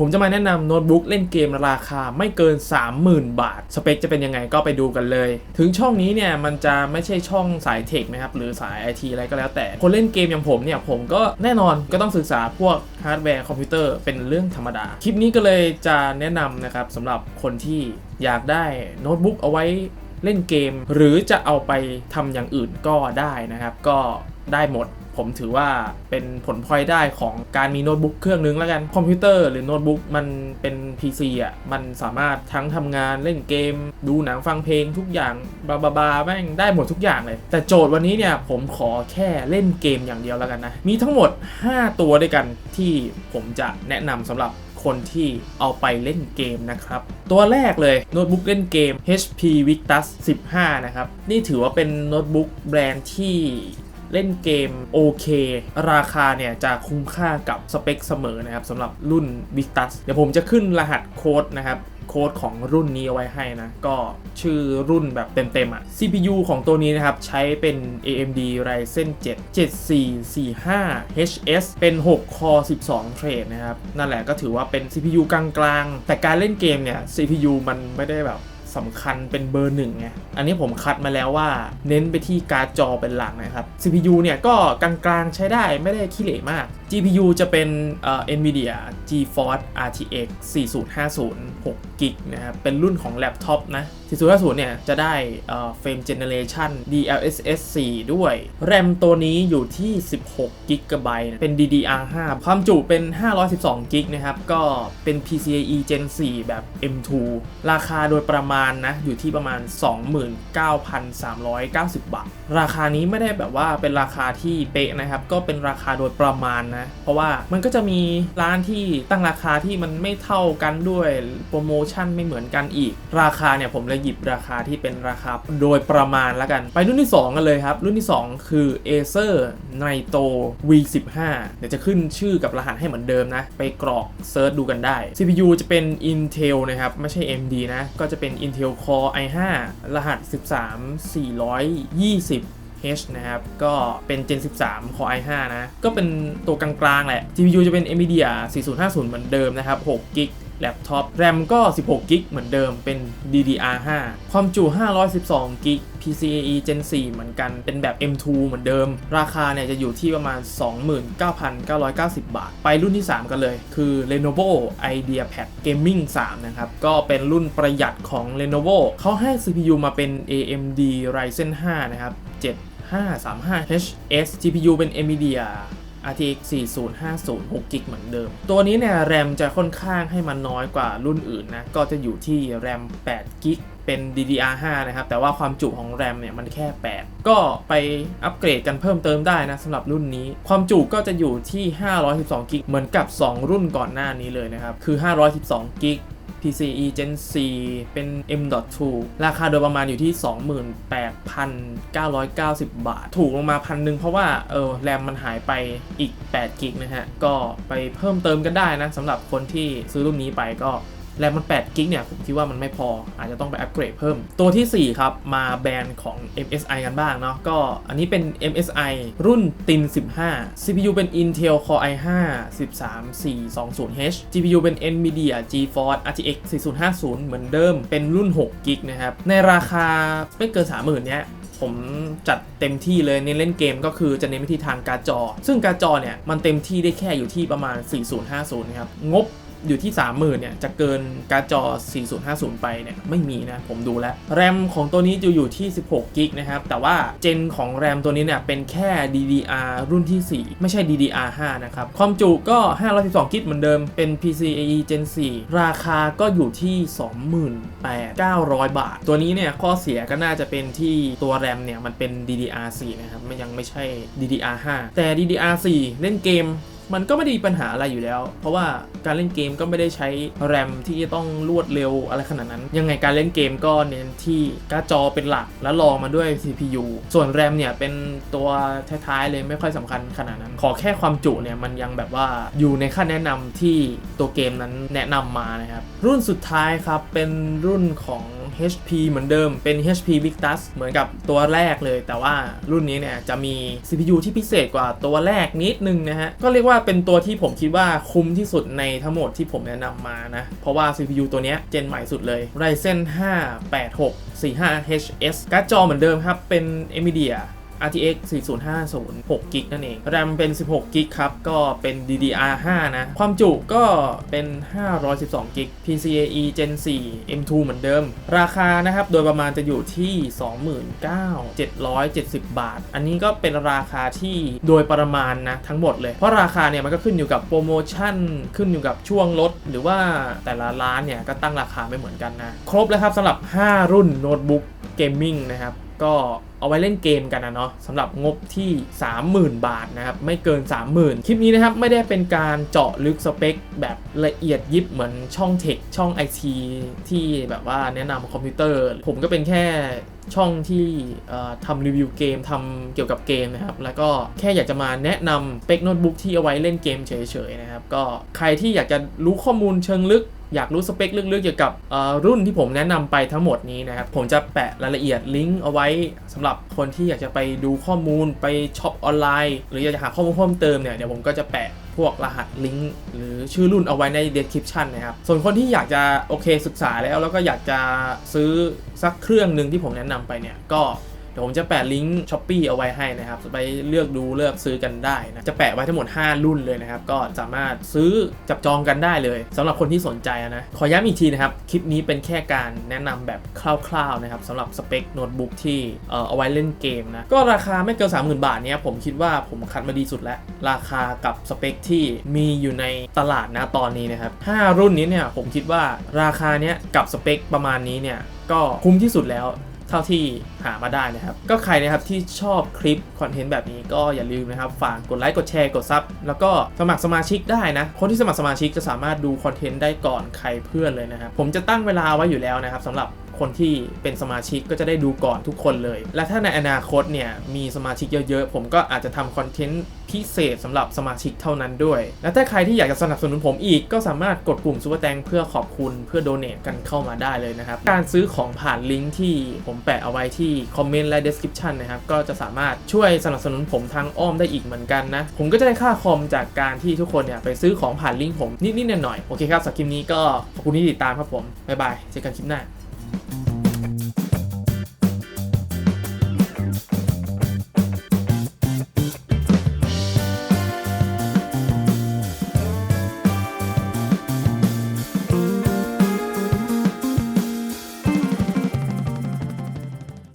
ผมจะมาแนะนำโน้ตบุ๊กเล่นเกมราคาไม่เกิน 30,000 บาท สเปคจะเป็นยังไงก็ไปดูกันเลย ถึงช่องนี้เนี่ยมันจะไม่ใช่ช่องสายเทคนะครับหรือสายไอทีอะไรก็แล้วแต่ คนเล่นเกมอย่างผมเนี่ยผมก็แน่นอนก็ต้องศึกษาพวกฮาร์ดแวร์คอมพิวเตอร์เป็นเรื่องธรรมดา คลิปนี้ก็เลยจะแนะนำนะครับสำหรับคนที่อยากได้โน้ตบุ๊กเอาไว้เล่นเกม หรือจะเอาไปทำอย่างอื่นก็ได้นะครับ ก็ได้หมด ผมถือว่าเป็นผลพลอยได้ของการมีโน้ตบุ๊กเครื่องนึงแล้วกัน คอมพิวเตอร์หรือโน้ตบุ๊กมันเป็น PC อะ มันสามารถทั้งทำงานเล่นเกม ดูหนังฟังเพลงทุกอย่างบาบาบาแม่งได้หมดทุกอย่างเลย แต่โจทย์วันนี้เนี่ยผมขอแค่เล่นเกมอย่างเดียวแล้วกันนะ มีทั้งหมด 5 ตัวด้วยกันที่ผมจะแนะนำสำหรับคนที่เอาไปเล่นเกมนะครับ ตัวแรกเลยโน้ตบุ๊กเล่นเกม HP Victus 15 นะครับ นี่ถือว่าเป็นโน้ตบุ๊กแบรนด์ที่ เล่นเกมโอเค ราคาเนี่ยจะคุ้มค่ากับสเปคเสมอนะครับสำหรับรุ่น Victus เดี๋ยวผมจะขึ้นรหัสโค้ดนะครับโค้ดของรุ่นนี้เอาไว้ให้นะ ก็ชื่อรุ่นแบบเต็มๆอะ CPU ของตัวนี้นะครับ ใช้เป็น AMD Ryzen 7 7445 HS เป็น6 Core 12 เทรดนะครับ นั่นแหละก็ถือว่าเป็น CPU กลางๆ แต่การเล่นเกมเนี่ย CPU มันไม่ได้แบบ สำคัญเป็นเบอร์หนึ่งไง อันนี้ผมคัดมาแล้วว่าเน้นไปที่การ์ดจอเป็นหลักนะครับ CPU เนี่ยก็กลางๆใช้ได้ไม่ได้ขี้เหร่มาก GPU จะเป็นเอ่อ NVIDIA GeForce RTX 4050 6 g b นะครับ เป็นรุ่นของแล็ปท็อปนะ 4050 เนี่ย จะได้เอ่อ Frame Generation DLSS 4 ด้วย RAM ตัวนี้อยู่ที่ 16 g b นะเป็น DDR5 ความจุเป็น 512 g b นะครับ ก็เป็น PCIe Gen 4 แบบ M2 ราคาโดยประมาณนะ อยู่ที่ประมาณ 29,390 บาท ราคานี้ไม่ได้แบบว่าเป็นราคาที่เป๊ะนะครับ ก็เป็นราคาโดยประมาณนะเพราะว่ามันก็จะมีร้านที่ตั้งราคาที่มันไม่เท่ากันด้วยโปรโมชั่นไม่เหมือนกันอีก ราคาเนี่ยผมเลยหยิบราคาที่เป็นราคาโดยประมาณแล้วกัน ไปรุ่นที่ 2 กันเลยครับ รุ่นที่ 2 คือ Acer Nitro V15 เดี๋ยวจะขึ้นชื่อกับรหัสให้เหมือนเดิมนะ ไปกรอกเซิร์ชดูกันได้ CPU จะเป็น Intel นะครับ ไม่ใช่ AMD นะ ก็จะเป็น Intel Core i5 รหัส 13 420 H นะครับ ก็เป็น Gen 13 Core i5 นะ ก็เป็นตัวกลางๆ แหละ GPU จะเป็น NVIDIA 4050 เหมือนเดิมนะครับ6 g b แล็ปท็อป RAM ก็ 16 g b เหมือนเดิม เป็น DDR5 ความจุ 512 g b PCIe Gen 4 เหมือนกัน เป็นแบบ M2 เหมือนเดิม ราคาเนี่ยจะอยู่ที่ประมาณ 29,990 บาท ไปรุ่นที่ 3 กันเลย คือ Lenovo IdeaPad Gaming 3 นะครับ ก็เป็นรุ่นประหยัดของ Lenovo เขาให้ CPU มาเป็น AMD Ryzen 5 นะครับ7 535 HS GPU เป็น NVIDIA RTX 4050 6 g b เหมือนเดิม ตัวนี้เนี่ยแรมจะค่อนข้างให้มันน้อยกว่ารุ่นอื่นนะ ก็จะอยู่ที่แรม8 g b เป็น DDR5 นะครับ แต่ว่าความจุของแรมเนี่ยมันแค่ 8 ก็ไปอัปเกรดกันเพิ่มเติมได้นะสำหรับรุ่นนี้ ความจุก็จะอยู่ที่ 512 g b เหมือนกับ 2 รุ่นก่อนหน้านี้เลยนะครับ คือ 512 g b PCE Gen 4 เป็น M.2 ราคาโดยประมาณอยู่ที่ 28,990 บาท ถูกลงมาพันหนึ่งเพราะว่าเออแรมมันหายไปอีก8กิกนะฮะ ก็ไปเพิ่มเติมกันได้นะสำหรับคนที่ซื้อรุ่นนี้ไปก็ แรมมัน 8 กิกเนี่ย ผมคิดว่ามันไม่พอ อาจจะต้องไปอัปเกรดเพิ่ม ตัวที่ 4 ครับ มาแบรนด์ของ MSI กันบ้างเนาะ ก็อันนี้เป็น MSI รุ่น Tin 15 CPU เป็น Intel Core i5 13420H GPU เป็น Nvidia GeForce RTX 4050 เหมือนเดิม เป็นรุ่น 6 กิกนะครับ ในราคาไม่เกิน 30,000เนี้ยผมจัดเต็มที่เลยในเล่นเกมก็คือจะเน้นไปที่ทางการ์ดจอ ซึ่งการ์ดจอเนี่ย มันเต็มที่ได้แค่อยู่ที่ประมาณ 4050นะครับ งบ อยู่ที่ 30,000เนี่ยจะเกินการ์ดจอ 4050 ไปเนี่ยไม่มีนะ ผมดูแล้ว แรมของตัวนี้จะอยู่ที่ 16กิกนะครับ แต่ว่าเจนของแรมตัวนี้เนี่ยเป็นแค่ DDR รุ่นที่ 4 ไม่ใช่ DDR 5 นะครับ ความจุก็512กิกเหมือนเดิมเป็น PCIe Gen 4 ราคาก็อยู่ที่ 28,900 บาท ตัวนี้เนี่ยข้อเสียก็น่าจะเป็นที่ตัวแรมเนี่ยมันเป็น DDR 4 นะครับมันยังไม่ใช่ DDR 5 แต่ DDR 4 เล่นเกม มันก็ไม่ได้มีปัญหาอะไรอยู่แล้ว เพราะว่าการเล่นเกมก็ไม่ได้ใช้แรมที่จะต้องรวดเร็วอะไรขนาดนั้น ยังไงการเล่นเกมก็เน้นที่การ์ดจอเป็นหลักแล้วรองมาด้วย CPU ส่วนแรมเนี่ยเป็นตัวท้ายๆเลยไม่ค่อยสำคัญขนาดนั้น ขอแค่ความจุเนี่ยมันยังแบบว่าอยู่ในขั้นแนะนำที่ตัวเกมนั้นแนะนำมานะครับรุ่นสุดท้ายครับเป็นรุ่นของ HP เหมือนเดิมเป็น HP Victus เหมือนกับตัวแรกเลย แต่ว่ารุ่นนี้เนี่ยจะมี CPU ที่พิเศษกว่าตัวแรกนิดนึงนะฮะ ก็เรียกว่าเป็นตัวที่ผมคิดว่าคุ้มที่สุดในทั้งหมดที่ผมแนะนำมานะ เพราะว่า CPU ตัวนี้เจนใหม่สุดเลย Ryzen 5 8645HS การ์ดจอเหมือนเดิมครับเป็น NVIDIA RTX 4050 6 g b นั่นเอง RAM เป็น 16 g b ครับ ก็เป็น DDR5 นะ ความจุก็เป็น 512 g b PCIe Gen 4 M2 เหมือนเดิม ราคานะครับ โดยประมาณจะอยู่ที่ 29,770 บาท อันนี้ก็เป็นราคาที่โดยประมาณนะ ทั้งหมดเลย เพราะราคาเนี่ยมันก็ขึ้นอยู่กับโปรโมชั่น ขึ้นอยู่กับช่วงลด หรือว่าแต่ละร้านเนี่ยก็ตั้งราคาไม่เหมือนกันนะ ครบแล้วครับสำหรับ 5 รุ่นโน้ตบุ๊กเกมมิ่งนะครับ ก็เอาไว้เล่นเกมกันนะเนาะสำหรับงบที่ 30,000 บาทนะครับ ไม่เกิน 30,000 คลิปนี้นะครับ ไม่ได้เป็นการเจาะลึกสเปค แบบละเอียดยิบเหมือนช่องเทคช่อง IT ที่แบบว่าแนะนำคอมพิวเตอร์ ผมก็เป็นแค่ช่องที่ทำรีวิวเกมทำเกี่ยวกับเกมนะครับ แล้วก็แค่อยากจะมาแนะนำเปคโน้ตบุ๊กที่เอาไว้เล่นเกมเฉยๆนะครับ ก็ใครที่อยากจะรู้ข้อมูลเชิงลึก อยากรู้สเปคลึกๆเกี่ยวกับรุ่นที่ผมแนะนำไปทั้งหมดนี้นะครับ ผมจะแปะรายละเอียดลิงก์เอาไว้สำหรับคนที่อยากจะไปดูข้อมูลไปช็อปออนไลน์ หรืออยากจะหาข้อมูลเพิ่มเติมเนี่ยเดี๋ยวผมก็จะแปะพวกรหัสลิงก์หรือชื่อรุ่นเอาไว้ใน description นะครับ ส่วนคนที่อยากจะโอเคศึกษาแล้ว แล้วก็อยากจะซื้อสักเครื่องหนึ่งที่ผมแนะนำไปเนี่ยก็ ดี๋ยวผมจะแปะลิงก์ช้อปปีเอาไว้ให้นะครับไปเลือกดูเลือกซื้อกันได้นะจะแปะไว้ทั้งหมด 5 รุ่นเลยนะครับ ก็สามารถซื้อจับจองกันได้เลยสำหรับคนที่สนใจนะ ขอย้ำอีกทีนะครับ คลิปนี้เป็นแค่การแนะนำแบบคร่าวๆนะครับสำหรับสเปคโน้ตบุ๊กที่เออเอาไว้เล่นเกมนะ ก็ราคาไม่เกิน 30,000 บาทเนี้ยผมคิดว่าผมคัดมาดีสุดแล้ว ราคากับสเปคที่มีอยู่ในตลาดนะตอนนี้นะครับ 5 รุ่นนี้เนี่ยผมคิดว่าราคาเนี้ยกับสเปคประมาณนี้เนี่ยก็คุ้มที่สุดแล้ว เท่าที่หามาได้นะครับ ก็ใครนะครับที่ชอบคลิปคอนเทนต์แบบนี้ก็อย่าลืมนะครับ ฝากกดไลค์กดแชร์กดซับแล้วก็สมัครสมาชิกได้นะ คนที่สมัครสมาชิกจะสามารถดูคอนเทนต์ได้ก่อนใครเพื่อนเลยนะครับ ผมจะตั้งเวลาไว้อยู่แล้วนะครับสำหรับ คนที่เป็นสมาชิกก็จะได้ดูก่อนทุกคนเลย และถ้าในอนาคตเนี่ยมีสมาชิกเยอะๆ ผมก็อาจจะทำคอนเทนต์พิเศษสำหรับสมาชิกเท่านั้นด้วย และถ้าใครที่อยากจะสนับสนุนผมอีกก็สามารถกดปุ่มซูเปอร์แตงเพื่อขอบคุณเพื่อโดเน a กันเข้ามาได้เลยนะครับ การซื้อของผ่านลิงก์ที่ผมแปะเอาไว้ที่คอมเมนต์และ description นะครับ ก็จะสามารถช่วยสนับสนุนผมทางอ้อมได้อีกเหมือนกันนะ ผมก็จะได้ค่าคอมจากการที่ทุกคนเนี่ยไปซื้อของผ่านลิงก์ผมนิดๆหน่อยๆโอเคครับสำหรับคลิปนี้ก็ขอบคุณที่ติดตามครับผมบ๊ายบายเจอกันคลิปหน้า Mm-hmm.